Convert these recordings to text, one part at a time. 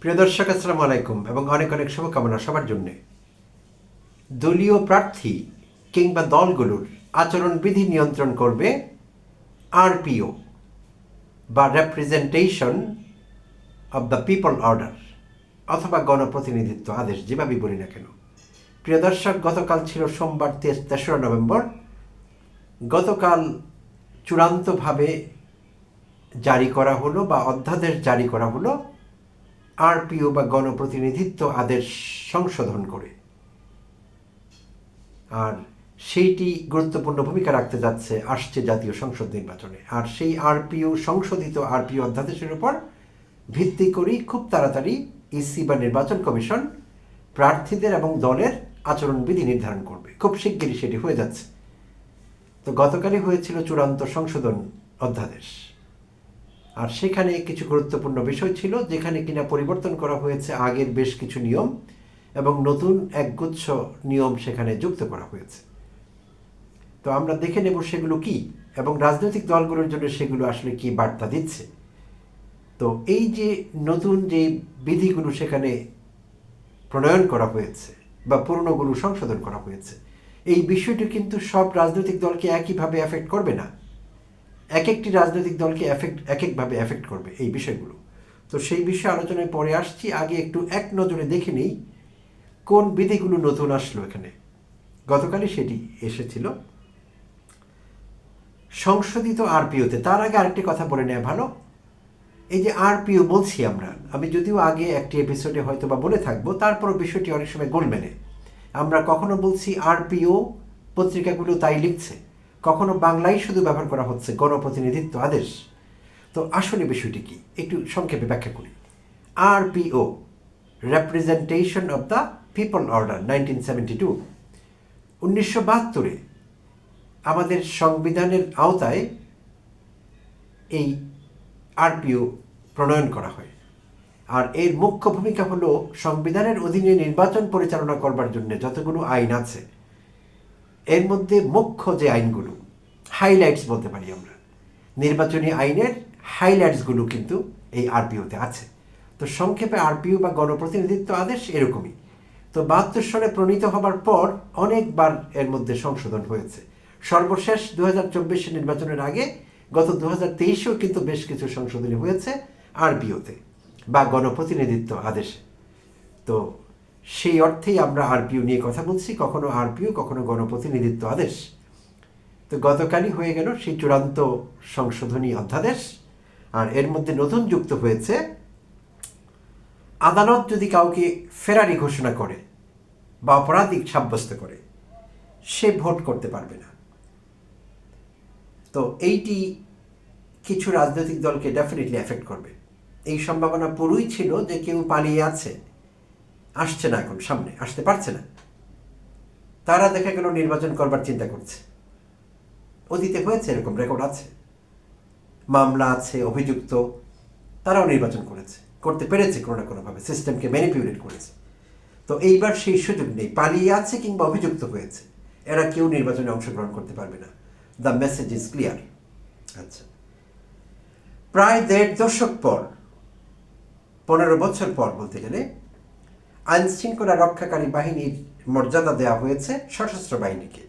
প্রিয় দর্শক, আসসালামু আলাইকুম এবং অনেক অনেক শুভকামনা সবার জন্যে। দলীয় প্রার্থী কিংবা দলগুলোর আচরণবিধি নিয়ন্ত্রণ করবে আরপিও বা representation of the people order অথবা গণপ্রতিনিধিত্ব আদেশ, যেভাবেই বলি না কেন। প্রিয় দর্শক, গতকাল ছিল সোমবার তেসরা নভেম্বর। গতকাল চূড়ান্তভাবে জারি করা হলো বা অধ্যাদেশ জারি করা হলো আরপিও বা গণপ্রতিনিধিত্ব আদেশ সংশোধন করে। আর সেইটি গুরুত্বপূর্ণ ভূমিকা রাখতে যাচ্ছে, আসছে জাতীয় সংসদ নির্বাচনে। আর সেই আরপিও, সংশোধিত আরপিও অধ্যাদেশের উপর ভিত্তি করেই খুব তাড়াতাড়ি ইসি বা নির্বাচন কমিশন প্রার্থীদের এবং দলের আচরণবিধি নির্ধারণ করবে। খুব শিগগিরই সেটি হয়ে যাচ্ছে। তো গতকালই হয়েছিল চূড়ান্ত সংশোধন অধ্যাদেশ। আর সেখানে কিছু গুরুত্বপূর্ণ বিষয় ছিল, যেখানে কিনা পরিবর্তন করা হয়েছে আগের বেশ কিছু নিয়ম এবং নতুন একগুচ্ছ নিয়ম সেখানে যুক্ত করা হয়েছে। তো আমরা দেখে নেব সেগুলো কি এবং রাজনৈতিক দলগুলোর জন্য সেগুলো আসলে কি বার্তা দিচ্ছে। তো এই যে নতুন যে বিধিগুলো সেখানে প্রণয়ন করা হয়েছে বা পুরনোগুলো সংশোধন করা হয়েছে, এই বিষয়টি কিন্তু সব রাজনৈতিক দলকে একইভাবে অ্যাফেক্ট করবে না। এক একটি রাজনৈতিক দলকে এফেক্ট এক একভাবে এফেক্ট করবে এই বিষয়গুলো। তো সেই বিষয়ে আলোচনায় পরে আসছি। আগে একটু এক নজরে দেখে নিই কোন বিধিগুলো নতুন আসলো এখানে। গতকালই সেটি এসেছিল। সংশোধিত আরপিওতে, তার আগে আরেকটি কথা বলে নেওয়া ভালো। এই যে আরপিও বলছি আমরা, আমি যদিও আগে একটি এপিসোডে হয়তো বা বলে থাকব, তারপরও বিষয়টি অনেক সময় গোল মেলে আমরা কখনো বলছি আরপিও পত্রিকাগুলো তাই লিখছে। কখনো বাংলায় শুধু ব্যবহার করা হচ্ছে গণপ্রতিনিধিত্ব আদেশ। তো আসলে বিষয়টি কি? একটু সংক্ষেপে ব্যাখ্যা করি। RPO representation of the people order nineteen seventy two উনিশশো বাহাত্তরে আমাদের সংবিধানের আওতায় এই আরপিও প্রণয়ন করা হয়। আর এর মুখ্য ভূমিকা হলো সংবিধানের অধীনে নির্বাচন পরিচালনা করবার জন্য যতগুলো আইন আছে, এর মধ্যে মুখ্য যে আইনগুলো হাইলাইটস বলতে পারি আমরা। নির্বাচনী আইনের হাইলাইটসগুলো কিন্তু এই আরপিওতে আছে। তো সংক্ষেপে আরপিও বা গণপ্রতিনিধিত্ব আদেশ এরকমই। তো বাহাত্তর সালে প্রণীত হবার পর অনেকবার এর মধ্যে সংশোধন হয়েছে। সর্বশেষ দু হাজার নির্বাচনের আগে গত দু হাজার তেইশেও কিন্তু বেশ কিছু সংশোধনী হয়েছে আরপিওতে বা গণপ্রতিনিধিত্ব আদেশে। তো সেই অর্থেই আমরা আরপিও নিয়ে কথা বলছি। কখনো আরপিও কখনো গণপ্রতিনিধিত্ব আদেশ। তো গতকালই হয়ে গেল সেই চূড়ান্ত সংশোধনী অধ্যাদেশ। আর এর মধ্যে নতুন যুক্ত হয়েছে, আদালত যদি কাউকে ফেরারি ঘোষণা করে বা অপরাধিক সাব্যস্ত করে, সে ভোট করতে পারবে না। তো এইটি কিছু রাজনৈতিক দলকে ডেফিনেটলি এফেক্ট করবে। এই সম্ভাবনা পুরোই ছিল যে কেউ পালিয়ে আছে, আসছে না এখন সামনে, আসতে পারছে না। তারা দেখা গেল নির্বাচন করবার চিন্তা করছে। অতীতে হয়েছে, এরকম রেকর্ড আছে। মামলা আছে, অভিযুক্ত, তারাও নির্বাচন করেছে। করতে পেরেছে কোনো না কোনোভাবে সিস্টেমকে ম্যানিপুলেট করেছে। তো এইবার সেই সুযোগ নেই। পালিয়ে আছে কিংবা অভিযুক্ত হয়েছে, এরা কেউ নির্বাচনে অংশগ্রহণ করতে পারবে না। দ্য মেসেজ ইজ ক্লিয়ার আচ্ছা। প্রায় দেড় দশক পর, পনেরো বছর পর বলতে গেলে আইন শৃঙ্খলা রক্ষাকারী বাহিনীর মর্যাদা দেওয়া হয়েছে সশস্ত্র বাহিনীকে।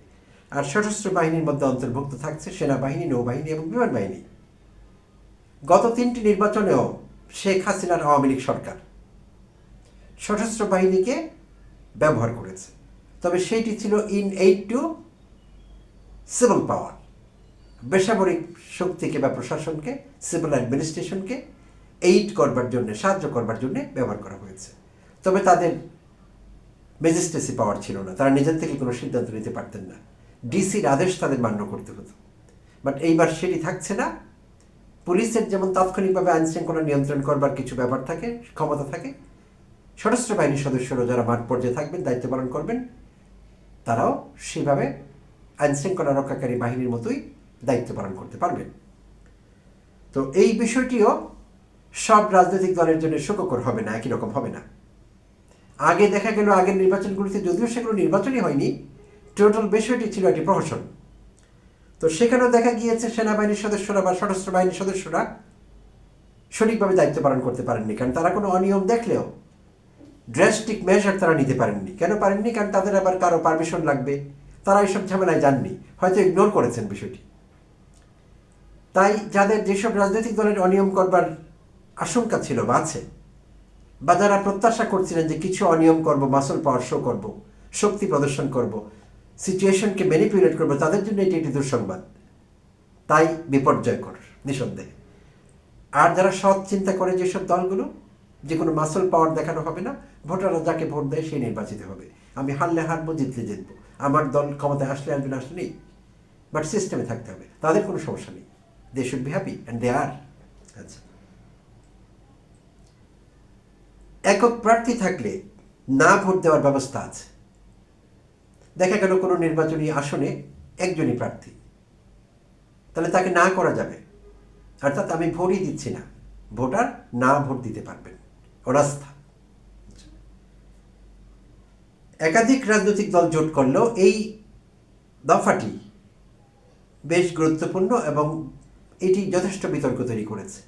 আর সশস্ত্র বাহিনীর মধ্যে অন্তর্ভুক্ত থাকছে সেনাবাহিনী, নৌবাহিনী এবং বিমান বাহিনী গত তিনটি নির্বাচনেও শেখ হাসিনার আওয়ামী লীগ সরকার সশস্ত্র বাহিনীকে ব্যবহার করেছে। তবে সেইটি ছিল in aid to civil power. বেসামরিক শক্তিকে বা প্রশাসনকে, সিভিল অ্যাডমিনিস্ট্রেশনকে এইড করবার জন্য, সাহায্য করবার জন্য ব্যবহার করা হয়েছে। তবে তাদের ম্যাজিস্ট্রেসি পাওয়ার ছিল না। তারা নিজের থেকে কোনো সিদ্ধান্ত নিতে পারতেন না। ডিসির আদেশ তাদের মান্য করতে হতো। বাট এইবার সেটি থাকছে না। পুলিশের যেমন তাৎক্ষণিকভাবে আইন শৃঙ্খলা নিয়ন্ত্রণ করবার কিছু ব্যাপার থাকে, ক্ষমতা থাকে, সশস্ত্র বাহিনীর সদস্যরা যারা মাঠ পর্যায়ে থাকবেন, দায়িত্ব পালন করবেন, তারাও সেভাবে আইন শৃঙ্খলা রক্ষাকারী বাহিনীর মতোই দায়িত্ব পালন করতে পারবেন। তো এই বিষয়টিও সব রাজনৈতিক দলের জন্য সুখকর হবে না, একই রকম হবে না। আগে দেখা গেল আগের নির্বাচনগুলিতে যদিও সেগুলো নির্বাচনই হয়নি টোটাল বিষয়টি ছিল একটি প্রহসন। তো সেখানেও দেখা গিয়েছে সেনাবাহিনীর সদস্যরা বা সশস্ত্র বাহিনীর সদস্যরা সঠিকভাবে দায়িত্ব পালন করতে পারেননি, কারণ তারা কোনো অনিয়ম দেখলেও ড্রাস্টিক মেজার তারা নিতে পারেননি। কেন পারেননি? কারণ তাদের আবার কারও পারমিশন লাগবে। তারা এইসব ঝামেলায় যাননি, হয়তো ইগনোর করেছেন বিষয়টি। তাই যাদের যেসব রাজনৈতিক দলের অনিয়ম করবার আশঙ্কা ছিল বা আছে, বা যারা প্রত্যাশা করছিলেন যে কিছু অনিয়ম করব, মাসল পাওয়ার শো করব, শক্তি প্রদর্শন করব সিচুয়েশনকে ম্যানিপুলেট করব, তাদের জন্য এটি একটি দুঃসংবাদ। তাই বিপর্যয়কর নিঃসন্দেহে। আর যারা সৎ চিন্তা করে যেসব দলগুলো যে কোনো মাসল পাওয়ার দেখানো হবে না, ভোটাররা যাকে ভোট দেয় সে নির্বাচিত হবে। আমি হারলে হারবো, জিতলে জিতবো। আমার দল ক্ষমতায় আসলে আসবে না আসলে নেই। বাট সিস্টেমে থাকতে হবে। তাদের কোনো সমস্যা নেই। They should be happy and they are আচ্ছা। একক প্রার্থী থাকলে না ভোট দেওয়ার ব্যবস্থা আছে। দেখা গেল কোনো নির্বাচনী আসনে একজনই প্রার্থী। তাহলে তাকে না করা যাবে। অর্থাৎ আমি ভোটই দিচ্ছি না। ভোটার না ভোট দিতে পারবেন। অনাস্থা। একাধিক রাজনৈতিক দল জোট করলেও এই দফাটি বেশ গুরুত্বপূর্ণ এবং এটি যথেষ্ট বিতর্ক তৈরি করেছে।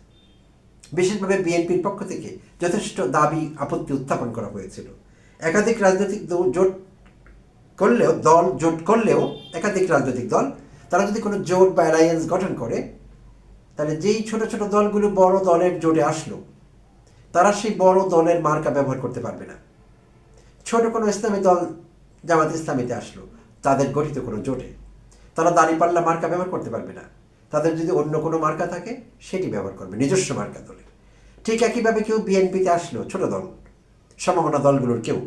বিশেষভাবে বিএনপির পক্ষ থেকে যথেষ্ট দাবি আপত্তি উত্থাপন করা হয়েছিল। একাধিক রাজনৈতিক জোট করলেও দল জোট করলেও একাধিক রাজনৈতিক দল, তারা যদি কোনো জোট বা অ্যালায়েন্স গঠন করে, তাহলে যেই ছোট ছোট দলগুলো বড় দলের জোটে আসলো, তারা সেই বড় দলের মার্কা ব্যবহার করতে পারবে না। ছোট কোনো ইসলামী দল, জামাত ইসলামীতে আসলো, তাদের গঠিত কোনো জোটে, তারা দাঁড়িপাল্লা মার্কা ব্যবহার করতে পারবে না। তাদের যদি অন্য কোনো মার্কা থাকে, সেটি ব্যবহার করবে, নিজস্ব মার্কা দলের। ঠিক একইভাবে কেউ বিএনপিতে আসলো, ছোট দল সম্ভাবনা দলগুলোর কেউ।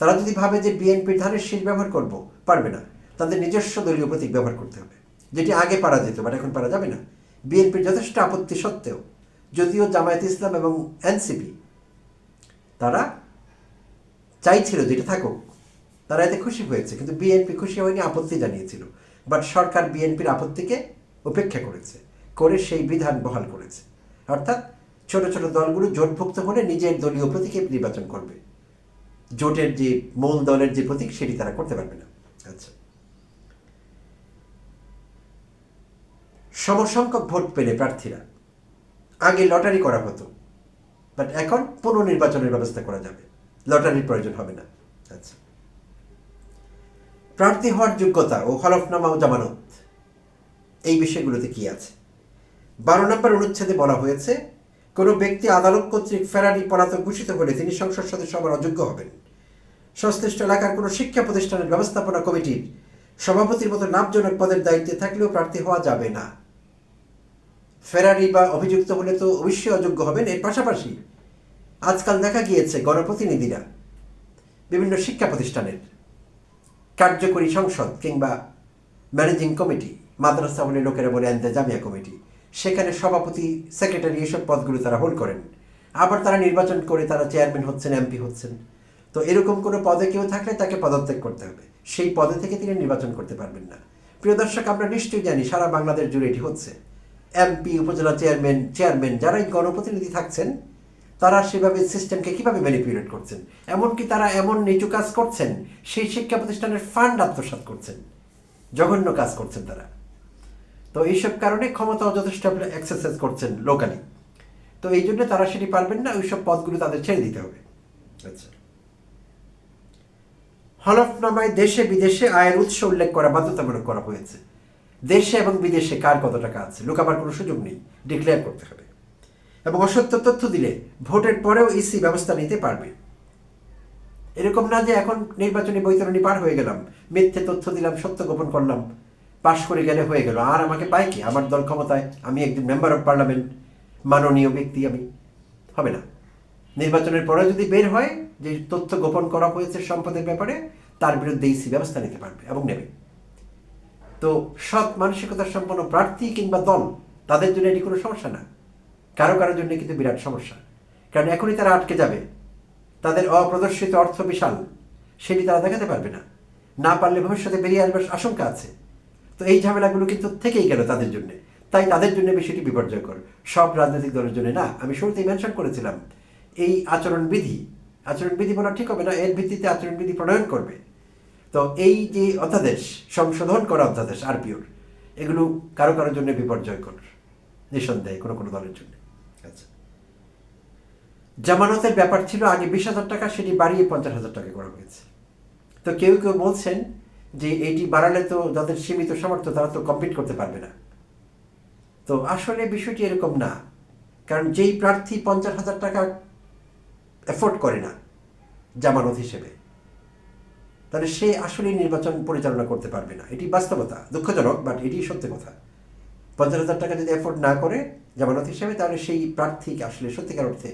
তারা যদি ভাবে যে বিএনপির ধানের শীষ ব্যবহার করব, পারবে না। তাদের নিজস্ব দলীয় প্রতীক ব্যবহার করতে হবে, যেটি আগে পারা যেত, বাট এখন পারা যাবে না। বিএনপির যথেষ্ট আপত্তি সত্ত্বেও যদিও জামায়াত ইসলাম এবং এনসিপি তারা চাইছিল যেটা থাকুক, তারা এতে খুশি হয়েছে, কিন্তু বিএনপি খুশি হয়নি, আপত্তি জানিয়েছিল। বাট সরকার বিএনপির আপত্তিকে উপেক্ষা করেছে, করে সেই বিধান বহাল করেছে। অর্থাৎ ছোট ছোট দলগুলো জোটভুক্ত হলে নিজের দলীয় প্রতীকে নির্বাচন করবে। জোটের যে মূল দলের যে প্রতীক সেটি তারা করতে পারবে না। আচ্ছা। সমসংখ্যক ভোট পেলে প্রার্থীরা, আগে লটারি করা হতো, বাট এখন পুনর্নির্বাচনের ব্যবস্থা করা যাবে। লটারির প্রয়োজন হবে না। আচ্ছা। প্রার্থী হওয়ার যোগ্যতা ও হলফনামা ও জামানত, এই বিষয়গুলোতে কি আছে? বারো নম্বর অনুচ্ছেদে বলা হয়েছে, কোনো ব্যক্তি আদালত কর্তৃক ফেরারি পলাতক ঘোষিত হলে তিনি সংসদ সদস্য হবার অযোগ্য হবেন। সংশ্লিষ্ট এলাকার কোনো শিক্ষা প্রতিষ্ঠানের ব্যবস্থাপনা কমিটির সভাপতির মতো লাভজনক পদের দায়িত্বে থাকলেও প্রার্থী হওয়া যাবে না। ফেরারি বা অভিযুক্ত হলে তো অবশ্যই অযোগ্য হবেন। এর পাশাপাশি আজকাল দেখা গিয়েছে গণপ্রতিনিধিরা বিভিন্ন শিক্ষা প্রতিষ্ঠানের কার্যকরী সংসদ কিংবা ম্যানেজিং কমিটি, মাদ্রাসা বলে লোকেরা বলে আনতে জামিয়া কমিটি, সেখানে সভাপতি, সেক্রেটারি এসব পদগুলো তারা হোল্ড করেন। আবার তারা নির্বাচন করে তারা চেয়ারম্যান হচ্ছেন, এমপি হচ্ছেন। তো এরকম কোনো পদে কেউ থাকলে তাকে পদত্যাগ করতে হবে। সেই পদে থেকে তিনি নির্বাচন করতে পারবেন না। প্রিয় দর্শক, আমরা নিশ্চয়ই জানি সারা বাংলাদেশ জুড়ে এটি হচ্ছে। এমপি, উপজেলা চেয়ারম্যান চেয়ারম্যান যারাই গণপ্রতিনিধি থাকছেন, তারা সেভাবে সিস্টেমকে কীভাবে ম্যানিপুলেট করছেন? এমনকি তারা এমন নিচু কাজ করছেন, সেই শিক্ষা প্রতিষ্ঠানের ফান্ড আত্মসাৎ করছেন। জঘন্য কাজ করছেন তারা। তো এইসব কারণে ক্ষমতাও যথেষ্ট এক্সারসাইজ করছেন লোকালি তো এই জন্য তারা সেটি পারবেন না, ওইসব পদগুলো তাদের ছেড়ে দিতে হবে। আচ্ছা। হলফনামায় দেশে বিদেশে আয়ের উৎস উল্লেখ করা, বাধ্যতামূলক করা হয়েছে। দেশে এবং বিদেশে কার কত টাকা আছে? লুকাবার কোনো সুযোগ নেই। ডিক্লেয়ার করতে হবে। এবং অসত্য তথ্য দিলে ভোটের পরেও ইসি ব্যবস্থা নিতে পারবে। এরকম না যে এখন নির্বাচনী বৈতরণী পার হয়ে গেলাম, মিথ্যে তথ্য দিলাম, সত্য গোপন করলাম, পাশ করে গেলে হয়ে গেল। আর আমাকে পায় কি? আমার দল ক্ষমতায় আমি একজন মেম্বার অফ পার্লামেন্ট মাননীয় ব্যক্তি আমি। হবে না। নির্বাচনের পরে যদি বের হয় যে তথ্য গোপন করা হয়েছে সম্পদের ব্যাপারে, তার বিরুদ্ধে ইসি ব্যবস্থা নিতে পারবে এবং নেবে। তো সৎ মানসিকতা সম্পন্ন প্রার্থী কিংবা দল, তাদের জন্য এটি কোনো সমস্যা না। কারও কারোর জন্য কিন্তু বিরাট সমস্যা। কারণ এখনই তারা আটকে যাবে। তাদের অপ্রদর্শিত অর্থ বিশাল। সেটি তারা দেখাতে পারবে না। না পারলে ভবিষ্যতে বেরিয়ে আসবার আশঙ্কা আছে। তো এই ঝামেলাগুলো কিন্তু থেকেই গেল তাদের জন্য। তাই তাদের জন্য বিষয়টি বিপর্যয়কর। সব রাজনৈতিক দলের জন্য না। আমি শুরুতেই মেনশন করেছিলাম, এই আচরণবিধি আচরণবিধি বলা ঠিক হবে না, এর ভিত্তিতে আচরণবিধি প্রণয়ন করবে। তো এই যে অধ্যাদেশ, সংশোধন করা অধ্যাদেশ, আরপিওর, এগুলো কারও কারোর জন্য বিপর্যয়কর, নিঃসন্দেহে কোনো কোনো দলের জন্য। আচ্ছা। জামানতের ব্যাপার ছিল, আগে বিশ হাজার টাকা, সেটি বাড়িয়ে পঞ্চাশ হাজার টাকা করা হয়েছে। তো কেউ কেউ বলছেন যে এটি বাড়ালে তো যাদের সীমিত সামর্থ্য, তারা তো কমপ্লিট করতে পারবে না। তো আসলে বিষয়টি এরকম না। কারণ যেই প্রার্থী পঞ্চাশ হাজার টাকা এফোর্ড করে না জামানত হিসেবে। তাহলে সে আসলেই নির্বাচন পরিচালনা করতে পারবে না। এটি বাস্তবতা, দুঃখজনক বাট এটি সত্যি কথা। পঞ্চাশ হাজার টাকা যদি এফোর্ড না করে জামানত হিসেবে, তাহলে সেই প্রার্থী আসলে সত্যিকার অর্থে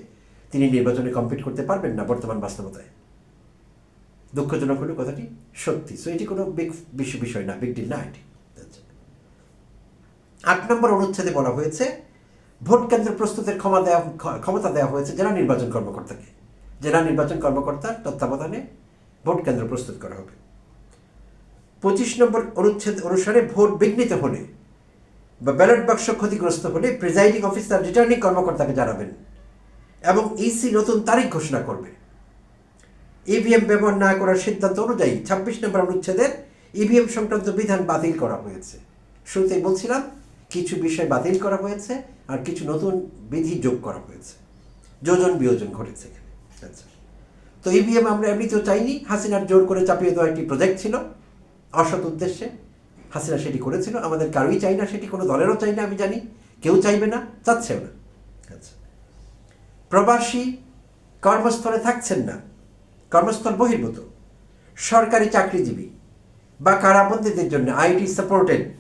তিনি নির্বাচনে কমপ্লিট করতে পারবেন না বর্তমান বাস্তবতায়। দুঃখজনক হলো কথাটি, সত্যি। সো এটি কোনো বিগ বিষয় না বিগ ডিল না এটি। আট নম্বর অনুচ্ছেদে বলা হয়েছে, ভোট কেন্দ্র প্রস্তুতের ক্ষমা দেওয়া ক্ষমতা দেওয়া হয়েছে জেলা নির্বাচন কর্মকর্তাকে। জেলা নির্বাচন কর্মকর্তার তত্ত্বাবধানে ভোট কেন্দ্র প্রস্তুত করা হবে। পঁচিশ নম্বর অনুচ্ছেদ অনুসারে ভোট বিঘ্নিত হলে বা ব্যালট বাক্স ক্ষতিগ্রস্ত হলে প্রিজাইডিং অফিসার, রিটার্নিং কর্মকর্তাকে জানাবেন এবং ইসি নতুন তারিখ ঘোষণা করবে। ইভিএম ব্যবহার না করার সিদ্ধান্ত অনুযায়ী ছাব্বিশ নম্বর অনুচ্ছেদের ইভিএম সংক্রান্ত বিধান বাতিল করা হয়েছে। শুরুতেই বলছিলাম, কিছু বিষয় বাতিল করা হয়েছে আর কিছু নতুন বিধি যোগ করা হয়েছে। যোজন বিয়োজন ঘটেছে তো ইভিএম আমরা এমনিতেও চাইনি। হাসিনার জোর করে চাপিয়ে দেওয়া একটি প্রজেক্ট ছিল। অসৎ উদ্দেশ্যে হাসিনা সেটি করেছিল। আমাদের কারোই চাই না, সেটি কোনো দলেরও চাই না, আমি জানি। কেউ চাইবে না, চাচ্ছেও না। আচ্ছা। প্রবাসী কর্মস্থলে থাকছেন না। কর্মস্থল বহির্ভূত। সরকারি চাকরিজীবী বা কারাবন্দীদের জন্য আইডি সাপোর্টেড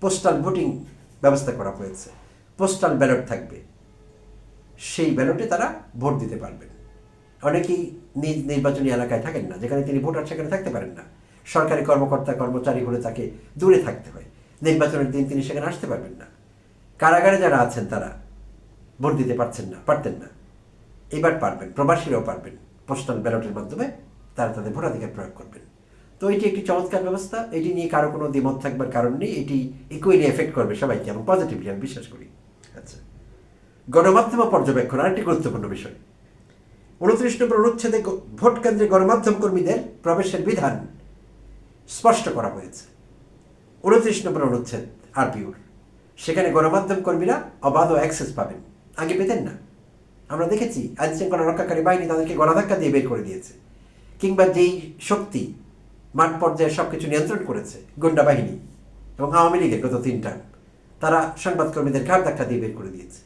পোস্টাল ভোটিং ব্যবস্থা করা হয়েছে। পোস্টাল ব্যালট থাকবে। সেই ব্যালটে তারা ভোট দিতে পারবেন। অনেকেই নিজ নির্বাচনী এলাকায় থাকেন না, যেখানে তিনি ভোটার সেখানে থাকতে পারেন না। সরকারি কর্মকর্তা, কর্মচারী হলে তাকে দূরে থাকতে হয়। নির্বাচনের দিন তিনি সেখানে আসতে পারবেন না। কারাগারে যারা আছেন তারা ভোট দিতে পারছেন না, পারতেন না। এবার পারবেন, প্রবাসীরাও পারবেন। পোস্টাল ব্যালটের মাধ্যমে তারা তাদের ভোটাধিকার প্রয়োগ করবেন। তো এটি একটি চমৎকার ব্যবস্থা। এটি নিয়ে কারও কোনো দ্বিমত থাকবার কারণ নেই। এটি ইকুয়ালি এফেক্ট করবে সবাইকে এবং পজিটিভলি আমি বিশ্বাস করি। আচ্ছা। গণমাধ্যম পর্যবেক্ষণ আরেকটি গুরুত্বপূর্ণ বিষয়। উনত্রিশ নম্বর অনুচ্ছেদে ভোট কেন্দ্রে গণমাধ্যম কর্মীদের প্রবেশের বিধান স্পষ্ট করা হয়েছে। উনত্রিশ নম্বর অনুচ্ছেদ আরপিউর সেখানে গণমাধ্যম কর্মীরা অবাধ অ্যাক্সেস পাবেন। আগে পেতেন না। আমরা দেখেছি আইন শৃঙ্খলা রক্ষাকারী বাহিনী তাদেরকে গণধাক্কা দিয়ে বের করে দিয়েছে। কিংবা যেই শক্তি মাঠ পর্যায়ে সব কিছু নিয়ন্ত্রণ করেছে, গুন্ডা বাহিনী এবং আওয়ামী লীগের গত তিনটা, তারা সংবাদকর্মীদের ঘাট ধাক্কা দিয়ে বের করে দিয়েছে।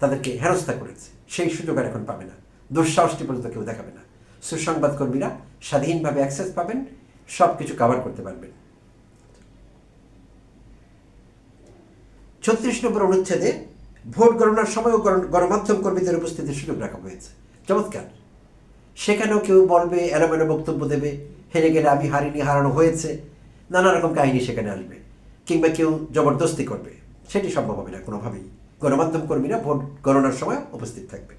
তাদেরকে হেনস্থা করেছে। সেই সুযোগ আর এখন পাবে না। দুঃসাহসটি পর্যন্ত কেউ দেখাবে না। সুসংবাদকর্মীরা স্বাধীনভাবে অ্যাক্সেস পাবেন সব কিছু কাভার করতে পারবেন। ছত্রিশ নম্বর অনুচ্ছেদে ভোট গণনার সময়ও গণমাধ্যম কর্মীদের উপস্থিতির সুযোগ রাখা হয়েছে। চমৎকার। সেখানেও কেউ বলবে, এলোমেলো বক্তব্য দেবে, হেরে গেলে আমি হারিনি, হারানো হয়েছে। নানা রকম কাহিনী সেখানে আসবে, কিংবা কেউ জবরদস্তি করবে। সেটি সম্ভব হবে না কোনোভাবেই। গণমাধ্যম কর্মীরা ভোট গণনার সময় উপস্থিত থাকবেন।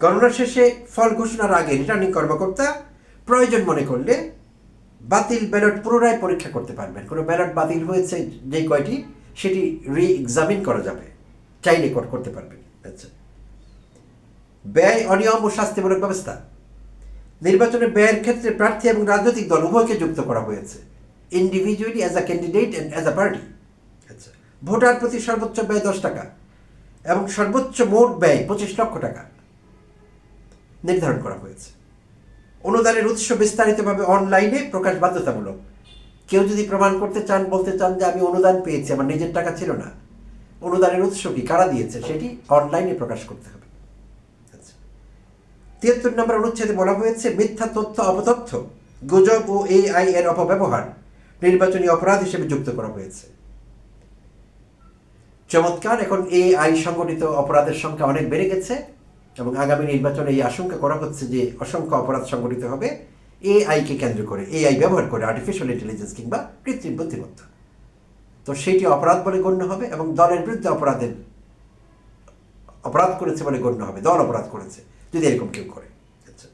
গণনার শেষে ফল ঘোষণার আগে রিটার্নিং কর্মকর্তা প্রয়োজন মনে করলে বাতিল ব্যালট পুনরায় পরীক্ষা করতে পারবেন। কোনো ব্যালট বাতিল হয়েছে যে কয়টি, সেটি রি এক্সামিন করা যাবে। চাইলে করতে পারবেন। আচ্ছা। ব্যয় অনিয়ম ও শাস্তিমূলক ব্যবস্থা। নির্বাচনের ব্যয়ের ক্ষেত্রে প্রার্থী এবং রাজনৈতিক দল উভয়কে যুক্ত করা হয়েছে। Individually as a candidate and as a party আচ্ছা। ভোটার প্রতি সর্বোচ্চ ব্যয় দশ টাকা এবং সর্বোচ্চ মোট ব্যয় পঁচিশ লক্ষ টাকা নির্ধারণ করা হয়েছে। অনুদানের উৎস বিস্তারিতভাবে অনলাইনে প্রকাশ বাধ্যতামূলক। কেউ যদি প্রমাণ করতে চান, বলতে চান যে আমি অনুদান পেয়েছি, আমার নিজের টাকা ছিল না, অনুদানের উৎস কি, কারা দিয়েছে, সেটি অনলাইনে প্রকাশ করতে হবে। আচ্ছা। তিয়াত্তর নম্বর অনুচ্ছেদে বলা হয়েছে, মিথ্যা তথ্য, অপতথ্য, গুজব ও এআই এর অপব্যবহার নির্বাচনী অপরাধ হিসেবে যুক্ত করা হয়েছে। চমৎকার। এখন এআই সংগঠিত অপরাধের সংখ্যা অনেক বেড়ে গেছে এবং আগামী নির্বাচনে এই আশঙ্কা করা হচ্ছে যে অসংখ্য অপরাধ সংগঠিত হবে এআইকে কেন্দ্র করে এআই ব্যবহার করে আর্টিফিশিয়াল ইন্টেলিজেন্স কিংবা কৃত্রিম বুদ্ধিমত্তা। তো সেটি অপরাধ বলে গণ্য হবে এবং দলের বিরুদ্ধে অপরাধের অপরাধ করেছে বলে গণ্য হবে, দল অপরাধ করেছে, যদি এরকম কেউ করে। আচ্ছা।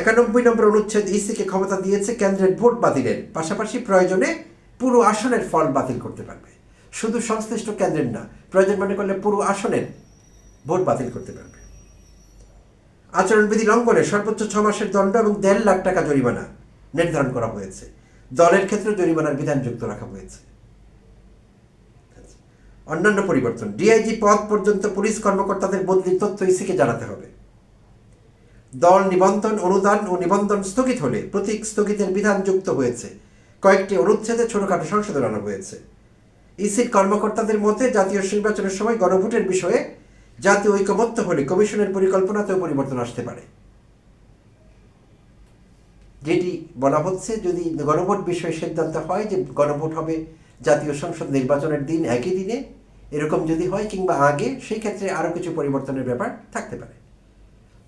একানব্বই নম্বর অনুচ্ছেদ ইসিকে ক্ষমতা দিয়েছে, কেন্দ্রের ভোট বাতিলের। পাশাপাশি প্রয়োজনে পুরো আসনের ফল বাতিল করতে পারবে। শুধু সংশ্লিষ্ট কেন্দ্রের না, প্রয়োজন মনে করলে পুরো আসনের ভোট বাতিল করতে পারবে। আচরণবিধি লঙ্ঘনে সর্বোচ্চ ছ মাসের দণ্ড এবং দেড় লাখ টাকা জরিমানা নির্ধারণ করা হয়েছে। দলের ক্ষেত্রে জরিমানার বিধান যুক্ত রাখা হয়েছে। অন্যান্য পরিবর্তন ডিআইজি পদ পর্যন্ত পুলিশ কর্মকর্তাদের বদলির তথ্য ইসিকে জানাতে হবে। দল নিবন্ধন, অনুদান ও নিবন্ধন স্থগিত হলে প্রতীক স্থগিতের বিধান যুক্ত হয়েছে। কয়েকটি অনুচ্ছেদে ছোটখাটো সংশোধন আনা হয়েছে। ইসির কর্মকর্তাদের মতে, জাতীয় নির্বাচনের সময় গণভোটের বিষয়ে জাতীয় ঐকমত্য হলে কমিশনের পরিকল্পনাতেও পরিবর্তন আসতে পারে। যেটি বলা হচ্ছে, যদি গণভোট বিষয়ে সিদ্ধান্ত হয় যে গণভোট হবে জাতীয় সংসদ নির্বাচনের দিন একই দিনে, এরকম যদি হয় কিংবা আগে, সেই ক্ষেত্রে আরও কিছু পরিবর্তনের ব্যাপার থাকতে পারে।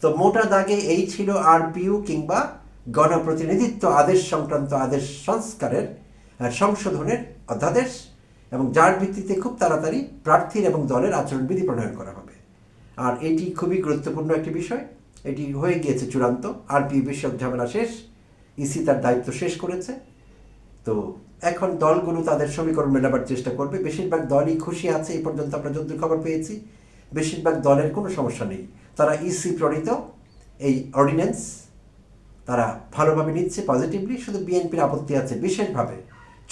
তো মোটা দাগে এই ছিল আরপিইউ কিংবা গণপ্রতিনিধিত্ব আদেশ সংক্রান্ত আদেশ সংস্কারের সংশোধনের অধ্যাদেশ এবং যার ভিত্তিতে খুব তাড়াতাড়ি প্রার্থীর এবং দলের আচরণবিধি প্রণয়ন করা হবে। আর এটি খুবই গুরুত্বপূর্ণ একটি বিষয়। এটি হয়ে গিয়েছে চূড়ান্ত। আরপিইউ বিষয়ক ঝামেলা শেষ। ইসি তার দায়িত্ব শেষ করেছে। তো এখন দলগুলো তাদের সমীকরণ মেলাবার চেষ্টা করবে। বেশিরভাগ দলই খুশি আছে এই পর্যন্ত আমরা যদ্দূর খবর পেয়েছি। বেশিরভাগ দলের কোনো সমস্যা নেই। তারা ইসি প্রণীত এই অর্ডিন্যান্স তারা ভালোভাবে নিচ্ছে পজিটিভলি শুধু বিএনপির আপত্তি আছে বিশেষভাবে।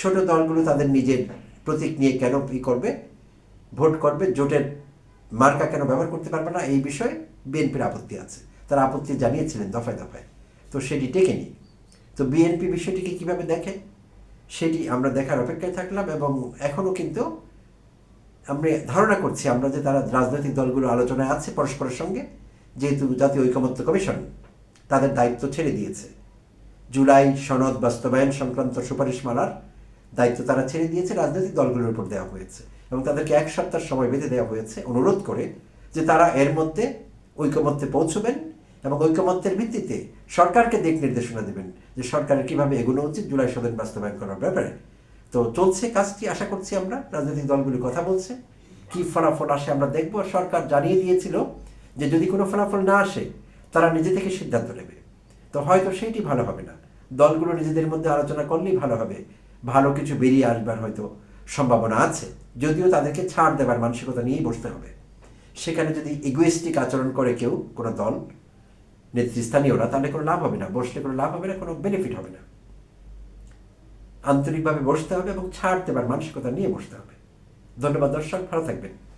ছোট দলগুলো তাদের নিজের প্রতীক নিয়ে কেন ই করবে, ভোট করবে, জোটের মার্কা কেন ব্যবহার করতে পারবে না, এই বিষয়ে বিএনপির আপত্তি আছে। তারা আপত্তি জানিয়েছিলেন দফায় দফায়। তো সেটি টেকেনি তো বিএনপি বিষয়টিকে কীভাবে দেখে? সেটি আমরা দেখার অপেক্ষায় থাকলাম এবং এখনও কিন্তু আমরা ধারণা করছি, আমরা যে তারা রাজনৈতিক দলগুলো আলোচনায় আছে পরস্পরের সঙ্গে, যেহেতু জাতীয় ঐকমত্য কমিশন তাদের দায়িত্ব ছেড়ে দিয়েছে। জুলাই সনদ বাস্তবায়ন সংক্রান্ত সুপারিশমালার দায়িত্ব তারা ছেড়ে দিয়েছে, রাজনৈতিক দলগুলোর উপর দেওয়া হয়েছে এবং তাদেরকে এক সপ্তাহ সময় বেঁধে দেওয়া হয়েছে অনুরোধ করে যে তারা এর মধ্যে ঐকমত্যে পৌঁছবেন এবং ঐকমত্যের ভিত্তিতে সরকারকে দিক নির্দেশনা দেবেন যে সরকারের কীভাবে এগোনো উচিত জুলাই সদন বাস্তবায়ন করার ব্যাপারে। তো চলছে কাজটি, আশা করছি আমরা। রাজনৈতিক দলগুলি কথা বলছে। কি ফলাফল আসে আমরা দেখব। সরকার জানিয়ে দিয়েছিল যে যদি কোনো ফলাফল না আসে তারা নিজে থেকে সিদ্ধান্ত নেবে। তো হয়তো সেইটি ভালো হবে না। দলগুলো নিজেদের মধ্যে আলোচনা করলেই ভালো হবে। ভালো কিছু বেরিয়ে আসবার হয়তো সম্ভাবনা আছে। যদিও তাদেরকে ছাড় দেবার মানসিকতা নিয়েই বসতে হবে। সেখানে যদি ইগোয়েস্টিক আচরণ করে কেউ, কোনো দল, নেতৃস্থানীয়রা, তাহলে কোনো লাভ হবে না। বসলে কোনো লাভ হবে না, কোনো বেনিফিট হবে না। আন্তরিকভাবে বসতে হবে এবং ছাড় দেবার মানসিকতা নিয়ে বসতে হবে। ধন্যবাদ দর্শক, ভালো থাকবেন।